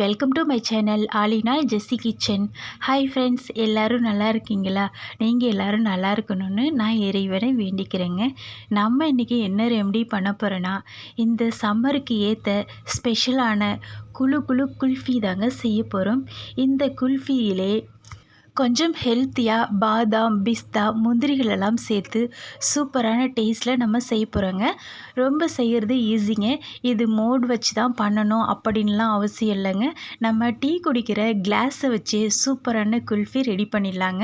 Welcome to my channel Alina Jessy kitchen hi friends எல்லோரும் நல்லா இருக்கீங்களா? நீங்கள் எல்லோரும் நல்லா இருக்கணும்னு நான் இறைவனை வேண்டிக்கிறேங்க. நம்ம இன்றைக்கி என்ன ரெமடி பண்ண போகிறோன்னா இந்த சம்மருக்கு ஏற்ற ஸ்பெஷலான குழு குழு குல்ஃபி தாங்க செய்ய போகிறோம் இந்த குல்ஃபியிலே கொஞ்சம் ஹெல்த்தியாக பாதாம் பிஸ்தா முந்திரிகளெல்லாம் சேர்த்து சூப்பரான டேஸ்ட்டில் நம்ம செய்ய போகிறோங்க ரொம்ப செய்கிறது ஈஸிங்க இது மோட் வச்சு தான் பண்ணணும் அப்படின்லாம் அவசியம் இல்லைங்க. நம்ம டீ குடிக்கிற கிளாஸை வச்சு சூப்பரான குல்ஃபி ரெடி பண்ணிடலாங்க.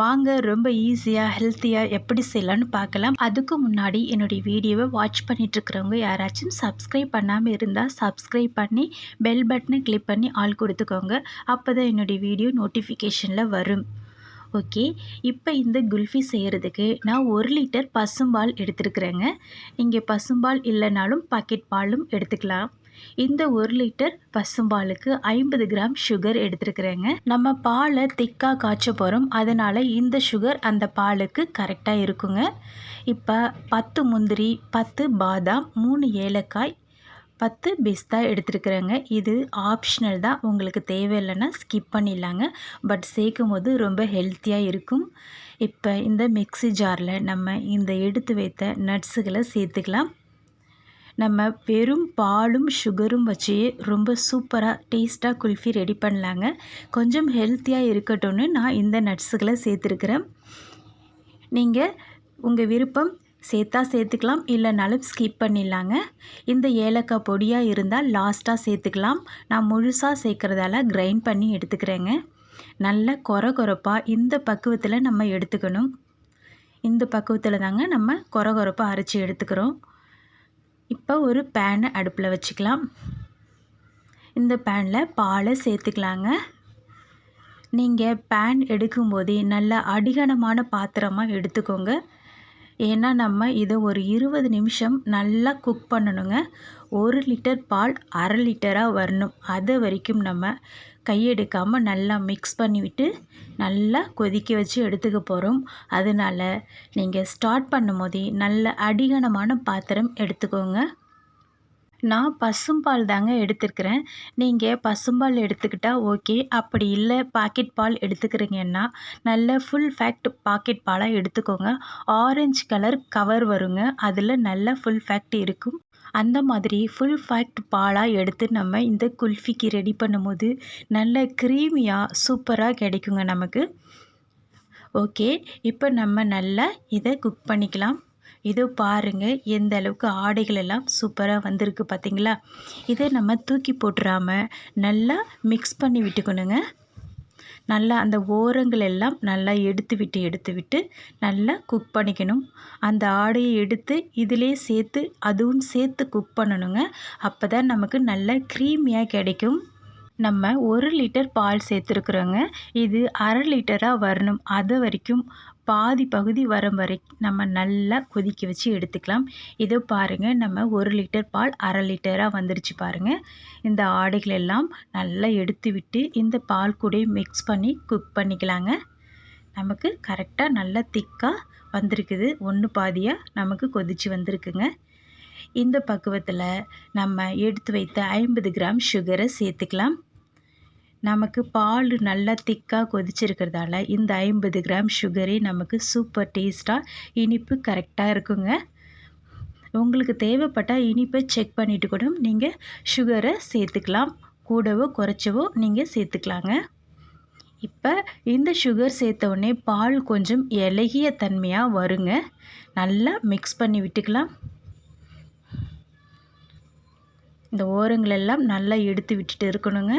வாங்க ரொம்ப ஈஸியாக ஹெல்த்தியாக எப்படி செய்யலான்னு பார்க்கலாம். அதுக்கு முன்னாடி என்னுடைய வீடியோவை வாட்ச் பண்ணிகிட்ருக்கிறவங்க யாராச்சும் சப்ஸ்கிரைப் பண்ணாமல் இருந்தால் சப்ஸ்கிரைப் பண்ணி பெல் பட்டனை கிளிக் பண்ணி ஆள் கொடுத்துக்கோங்க. அப்போ தான் என்னுடைய வீடியோ நோட்டிஃபிகேஷனில் வரும். வரும் ஓகே. இப்போ இந்த குல்ஃபி செய்கிறதுக்கு நான் ஒரு லிட்டர் பசும்பால் எடுத்துருக்குறேங்க. இங்கே பசும்பால் இல்லைனாலும் பாக்கெட் பாலும் எடுத்துக்கலாம். இந்த ஒரு லிட்டர் பசும்பாலுக்கு ஐம்பது கிராம் சுகர் எடுத்துருக்குறேங்க. நம்ம பாலை திக்காக காய்ச்ச போகிறோம் அதனால் இந்த சுகர் அந்த பாலுக்கு கரெக்டாக இருக்குங்க. இப்போ பத்து முந்திரி பத்து பாதாம் மூணு ஏலக்காய் பத்து பிஸ்தா எடுத்துருக்குறேங்க. இது ஆப்ஷனல் தான். உங்களுக்கு தேவையில்லைன்னா ஸ்கிப் பண்ணிடலாங்க. பட் சேர்க்கும் போது ரொம்ப ஹெல்த்தியாக இருக்கும். இப்போ இந்த மிக்சி ஜாரில் நம்ம இந்த எடுத்து வைத்த நட்ஸுகளை சேர்த்துக்கலாம். நம்ம வெறும் பாலும் சுகரும் வச்சு ரொம்ப சூப்பராக டேஸ்ட்டாக குல்ஃபி ரெடி பண்ணலாங்க. கொஞ்சம் ஹெல்த்தியாக இருக்கட்டும்னு நான் இந்த நட்ஸுகளை சேர்த்துருக்குறேன். நீங்கள் உங்கள் விருப்பம் சேர்த்தா சேர்த்துக்கலாம் இல்லைனாலும் ஸ்கிப் பண்ணிடலாங்க. இந்த ஏலக்காய் பொடியாக இருந்தால் லாஸ்ட்டாக சேர்த்துக்கலாம். நான் முழுசாக சேர்க்குறதால கிரைண்ட் பண்ணி எடுத்துக்கிறேங்க. நல்ல கொர கொரப்பாக இந்த பக்குவத்தில் நம்ம எடுத்துக்கணும். இந்த பக்குவத்தில் தாங்க நம்ம கொர கொரப்பாக அரைச்சி எடுத்துக்கிறோம். இப்போ ஒரு பேனை அடுப்பில் வச்சுக்கலாம். இந்த பேனில் பாலை சேர்த்துக்கலாங்க. நீங்கள் பேன் எடுக்கும்போதே நல்ல அடிகனமான பாத்திரமாக எடுத்துக்கோங்க. ஏன்னா நம்ம இதை ஒரு இருபது நிமிஷம் நல்லா குக் பண்ணணுங்க. ஒரு லிட்டர் பால் அரை லிட்டராக வரணும். அது வரைக்கும் நம்ம கையெடுக்காமல் நல்லா மிக்ஸ் பண்ணிவிட்டு நல்லா கொதிக்க வச்சு எடுத்துக்க போகிறோம் அதனால் நீங்கள் ஸ்டார்ட் பண்ணும் போதே நல்ல அடிகனமான பாத்திரம் எடுத்துக்கோங்க. நான் பசும்பால் தாங்க எடுத்துருக்கிறேன். நீங்கள் பசும்பால் எடுத்துக்கிட்டால் ஓகே. அப்படி இல்லை பாக்கெட் பால் எடுத்துக்கிறீங்கன்னா நல்ல ஃபுல் ஃபேக்ட் பாக்கெட் பாலாக எடுத்துக்கோங்க. ஆரஞ்சு கலர் கவர் வருங்க. அதில் நல்ல ஃபுல் ஃபேக்ட் இருக்கும். அந்த மாதிரி ஃபுல் ஃபேக்ட் பாலாக எடுத்து நம்ம இந்த குல்ஃபிக்கு ரெடி பண்ணும்போது நல்ல க்ரீமியாக சூப்பராக கிடைக்குங்க நமக்கு. ஓகே. இப்போ நம்ம நல்லா இதை குக் பண்ணிக்கலாம். இதோ பாருங்கள் எந்த அளவுக்கு ஆடைகள் எல்லாம் சூப்பராக வந்திருக்கு பார்த்தீங்களா இதை நம்ம தூக்கி போட்டுறாமல் நல்லா மிக்ஸ் பண்ணி விட்டுக்கணுங்க. நல்லா அந்த ஓரங்கள் எல்லாம் நல்லா எடுத்து விட்டு எடுத்து விட்டு நல்லா குக் பண்ணிக்கணும். அந்த ஆடையை எடுத்து இதிலே சேர்த்து அதுவும் சேர்த்து குக் பண்ணணுங்க. அப்போ தான் நமக்கு நல்ல க்ரீமியாக கிடைக்கும். நம்ம ஒரு லிட்டர் பால் சேர்த்துருக்குறோங்க. இது அரை லிட்டராக வரணும். அது வரைக்கும் பாதி பகுதி வரும் வரை நம்ம நல்லா கொதிக்க வச்சு எடுத்துக்கலாம். இதோ பாருங்கள் நம்ம ஒரு லிட்டர் பால் அரை லிட்டராக வந்துருச்சு பாருங்கள் இந்த ஆடைகள் எல்லாம் நல்லா எடுத்து விட்டு இந்த பால் கூட மிக்ஸ் பண்ணி குக் பண்ணிக்கலாங்க. நமக்கு கரெக்டாக நல்லா திக்காக வந்திருக்குது. ஒன்று பாதியாக நமக்கு கொதித்து வந்திருக்குங்க. இந்த பக்குவத்தில் நம்ம எடுத்து வைத்த ஐம்பது கிராம் சுகரை சேர்த்துக்கலாம். நமக்கு பால் நல்லா திக்காக கொதிச்சிருக்கிறதால இந்த ஐம்பது கிராம் சுகரே நமக்கு சூப்பர் டேஸ்ட்டாக இனிப்பு கரெக்டாக இருக்குங்க. உங்களுக்கு தேவைப்பட்டால் இனிப்பை செக் பண்ணிவிட்டு கூட நீங்கள் சுகரை சேர்த்துக்கலாம். கூடவோ குறைச்சவோ நீங்கள் சேர்த்துக்கலாங்க. இப்போ இந்த சுகர் சேர்த்த உடனே பால் கொஞ்சம் இலகிய தன்மையாக வருங்க. நல்லா மிக்ஸ் பண்ணி விட்டுக்கலாம். இந்த ஓரங்களெல்லாம் நல்லா எடுத்து விட்டுட்டு இருக்கணுங்க.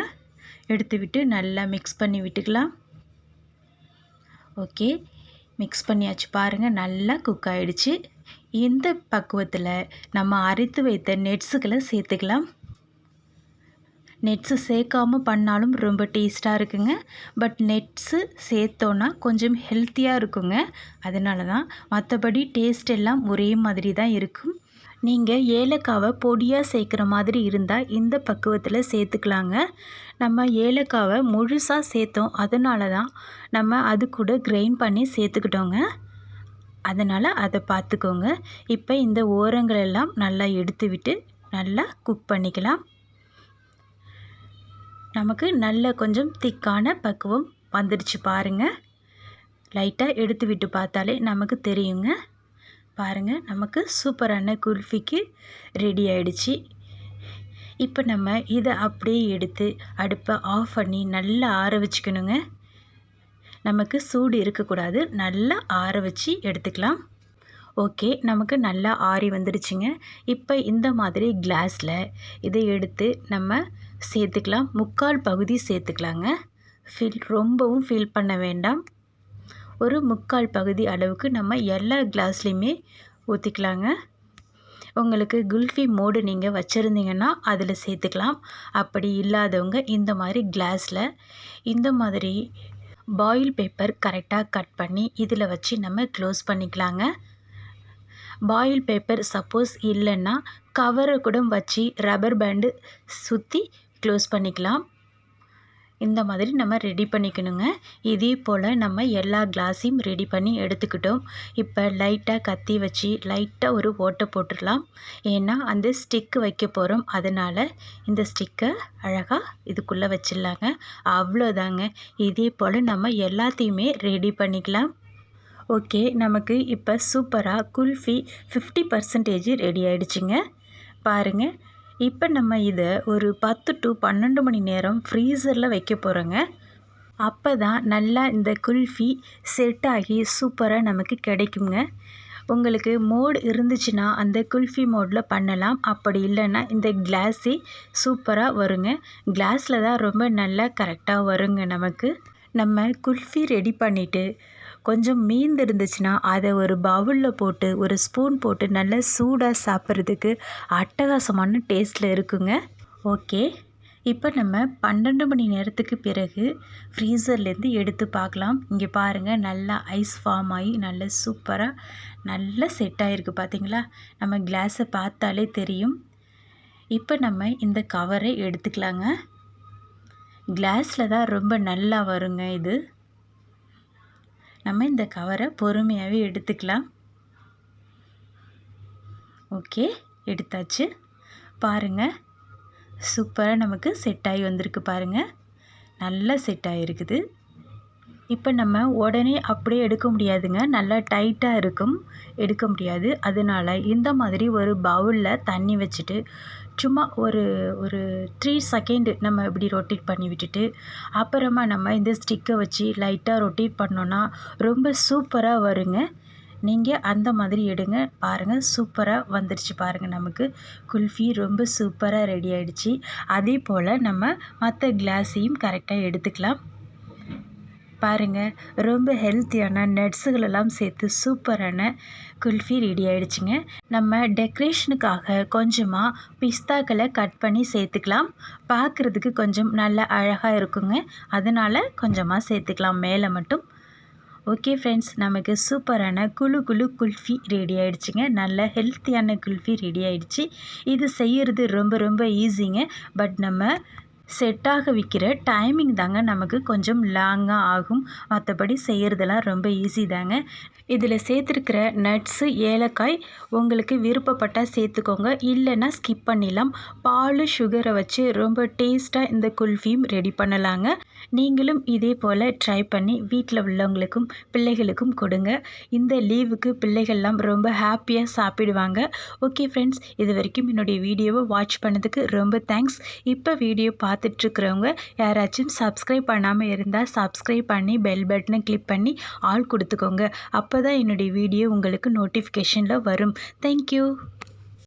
எடுத்து விட்டு நல்லா மிக்ஸ் பண்ணி விட்டுக்கலாம். ஓகே மிக்ஸ் பண்ணியாச்சு பாருங்கள் நல்லா குக் ஆகிடுச்சு இந்த பக்குவத்தில் நம்ம அரைத்து வைத்த நெட்ஸுகளை சேர்த்துக்கலாம். நெட்ஸு சேர்க்காமல் பண்ணாலும் ரொம்ப டேஸ்ட்டாக இருக்குங்க. பட் நெட்ஸு சேர்த்தோன்னா கொஞ்சம் ஹெல்த்தியாக இருக்குங்க. அதனால தான் மற்றபடி டேஸ்ட் எல்லாம் ஒரே மாதிரி தான் இருக்கும். நீங்கள் ஏலக்காவை பொடியாக சேர்க்குற மாதிரி இருந்தால் இந்த பக்குவத்தில் சேர்த்துக்கலாங்க. நம்ம ஏலக்காவை முழுசாக சேர்த்தோம். அதனால தான் நம்ம அது கூட கிரைண்ட் பண்ணி சேர்த்துக்கிட்டோங்க. அதனால் அதை பார்த்துக்கோங்க இப்போ இந்த ஓரங்களெல்லாம் நல்லா எடுத்து விட்டு நல்லா குக் பண்ணிக்கலாம். நமக்கு நல்ல கொஞ்சம் திக்கான பக்குவம் வந்துடுச்சு பாருங்கள் லைட்டாக எடுத்து விட்டு பார்த்தாலே நமக்கு தெரியுங்க. பாருங்கள் நமக்கு சூப்பரான குல்ஃபிக்கு ரெடி ஆயிடுச்சு. இப்போ நம்ம இதை அப்படியே எடுத்து அடுப்பை ஆஃப் பண்ணி நல்லா ஆற வச்சுக்கணுங்க. நமக்கு சூடு இருக்கக்கூடாது நல்லா ஆற வச்சு எடுத்துக்கலாம். ஓகே நமக்கு நல்லா ஆறி வந்துடுச்சுங்க இப்போ இந்த மாதிரி கிளாஸில் இதை எடுத்து நம்ம சேர்த்துக்கலாம். முக்கால் பகுதி சேர்த்துக்கலாங்க. ஃபில் ரொம்பவும் ஃபில் பண்ண வேண்டாம். ஒரு முக்கால் பகுதி அளவுக்கு நம்ம எல்லா கிளாஸ்லேயுமே ஊற்றிக்கலாங்க உங்களுக்கு குல்ஃபி மோடு நீங்கள் வச்சுருந்தீங்கன்னா அதில் சேர்த்துக்கலாம். அப்படி இல்லாதவங்க இந்த மாதிரி கிளாஸில் இந்த மாதிரி பாயில் பேப்பர் கரெக்டாக கட் பண்ணி இதில் வச்சு நம்ம க்ளோஸ் பண்ணிக்கலாங்க. பாயில் பேப்பர் சப்போஸ் இல்லைன்னா கவரை கூட வச்சு ரப்பர் பேண்டு சுற்றி க்ளோஸ் பண்ணிக்கலாம். இந்த மாதிரி நம்ம ரெடி பண்ணிக்கணுங்க. இதே போல் நம்ம எல்லா கிளாஸையும் ரெடி பண்ணி எடுத்துக்கிட்டோம். இப்போ லைட்டாக கத்தி வச்சு லைட்டாக ஒரு ஓட்டை போட்டுடலாம். ஏன்னா அந்த ஸ்டிக்கு வைக்க போகிறோம் அதனால் இந்த ஸ்டிக்கை அழகாக இதுக்குள்ளே வச்சிடலாங்க. அவ்வளோதாங்க. இதே போல் நம்ம எல்லாத்தையுமே ரெடி பண்ணிக்கலாம். ஓகே நமக்கு இப்போ சூப்பராக குல்ஃபி ஃபிஃப்டி பர்சன்டேஜ் ரெடி ஆகிடுச்சிங்க பாருங்கள் இப்போ நம்ம இதை ஒரு பத்து டு பன்னெண்டு மணி நேரம் ஃப்ரீசரில் வைக்க போகிறோங்க அப்போ தான் நல்லா இந்த குல்ஃபி செட் ஆகி சூப்பராக நமக்கு கிடைக்குங்க. உங்களுக்கு மோடு இருந்துச்சுன்னா அந்த குல்ஃபி மோடில் பண்ணலாம். அப்படி இல்லைன்னா இந்த கிளாஸே சூப்பராக வருங்க. கிளாஸில் தான் ரொம்ப நல்லா கரெக்டாக வருங்க நமக்கு. நம்ம குல்ஃபி ரெடி பண்ணிவிட்டு கொஞ்சம் மீந்து இருந்துச்சுன்னா அதை ஒரு பவுலில் போட்டு ஒரு ஸ்பூன் போட்டு நல்லா சூடாக சாப்பிட்றதுக்கு அட்டகாசமான டேஸ்ட்டில் இருக்குங்க. ஓகே இப்போ நம்ம பன்னெண்டு மணி நேரத்துக்கு பிறகு ஃப்ரீசர்லேருந்து எடுத்து பார்க்கலாம். இங்கே பாருங்கள் நல்லா ஐஸ் ஃபார்ம் ஆகி நல்லா சூப்பராக நல்லா செட் ஆகிருக்கு பார்த்தீங்களா? நம்ம கிளாஸை பார்த்தாலே தெரியும். இப்போ நம்ம இந்த கவரை எடுத்துக்கலாங்க. கிளாஸில் தான் ரொம்ப நல்லா வருங்க இது. நம்ம இந்த கவரை பொறுமையாகவே எடுத்துக்கலாம். ஓகே எடுத்தாச்சு. பாருங்கள் சூப்பராக நமக்கு செட் ஆகி வந்திருக்கு பாருங்கள் நல்லா செட் ஆகிருக்குது. இப்போ நம்ம உடனே அப்படியே எடுக்க முடியாதுங்க. நல்லா டைட்டாக இருக்கும். எடுக்க முடியாது. அதனால் இந்த மாதிரி ஒரு பவுலில் தண்ணி வச்சுட்டு சும்மா ஒரு ஒரு த்ரீ செகண்டு நம்ம இப்படி ரொட்டேட் பண்ணி விட்டுட்டு அப்புறமா நம்ம இந்த ஸ்டிக்கை வச்சு லைட்டாக ரொட்டேட் பண்ணோன்னா ரொம்ப சூப்பராக வருங்க. நீங்கள் அந்த மாதிரி எடுங்க. பாருங்கள் சூப்பராக வந்துடுச்சு பாருங்கள் நமக்கு. குல்ஃபி ரொம்ப சூப்பராக ரெடி ஆகிடுச்சு அதே போல் நம்ம மற்ற கிளாஸையும் கரெக்டாக எடுத்துக்கலாம். பாருங்கள் ரொம்ப ஹெல்த்தியான நட்ஸுகளெல்லாம் சேர்த்து சூப்பரான குல்ஃபி ரெடி ஆகிடுச்சிங்க நம்ம டெக்கரேஷனுக்காக கொஞ்சமாக பிஸ்தாக்களை கட் பண்ணி சேர்த்துக்கலாம். பார்க்குறதுக்கு கொஞ்சம் நல்ல அழகாக இருக்குங்க. அதனால் கொஞ்சமாக சேர்த்துக்கலாம் மேலே மட்டும். ஓகே ஃப்ரெண்ட்ஸ் நமக்கு சூப்பரான குழு குழு குல்ஃபி ரெடி ஆகிடுச்சிங்க நல்ல ஹெல்த்தியான குல்ஃபி ரெடி ஆகிடுச்சி இது செய்கிறது ரொம்ப ரொம்ப ஈஸிங்க பட் நம்ம செட் ஆக விற்கிற டைமிங் தாங்க நமக்கு கொஞ்சம் லாங்காக ஆகும். மற்றபடி செய்கிறதெல்லாம் ரொம்ப ஈஸி தாங்க. இதில் சேர்த்துருக்கிற நட்ஸு ஏலக்காய் உங்களுக்கு விருப்பப்பட்டால் சேர்த்துக்கோங்க. இல்லைன்னா ஸ்கிப் பண்ணிடலாம். பால் சுகரை வச்சு ரொம்ப டேஸ்ட்டாக இந்த குல்ஃபியும் ரெடி பண்ணலாங்க. நீங்களும் இதே போல் ட்ரை பண்ணி வீட்டில் உள்ளவங்களுக்கும் பிள்ளைகளுக்கும் கொடுங்க. இந்த லீவுக்கு பிள்ளைகள்லாம் ரொம்ப ஹாப்பியாக சாப்பிடுவாங்க. ஓகே ஃப்ரெண்ட்ஸ் இது வரைக்கும் என்னுடைய வீடியோவை வாட்ச் பண்ணதுக்கு ரொம்ப தேங்க்ஸ் இப்போ வீடியோ பார்த்து பார்த்துட்ருக்குறவங்க யாராச்சும் சப்ஸ்கிரைப் பண்ணாமல் இருந்தால் சப்ஸ்கிரைப் பண்ணி பெல் பட்டனை கிளிக் பண்ணி ஆள் கொடுத்துக்கோங்க. அப்போ தான் என்னுடைய வீடியோ உங்களுக்கு நோட்டிஃபிகேஷனில் வரும். தேங்க்யூ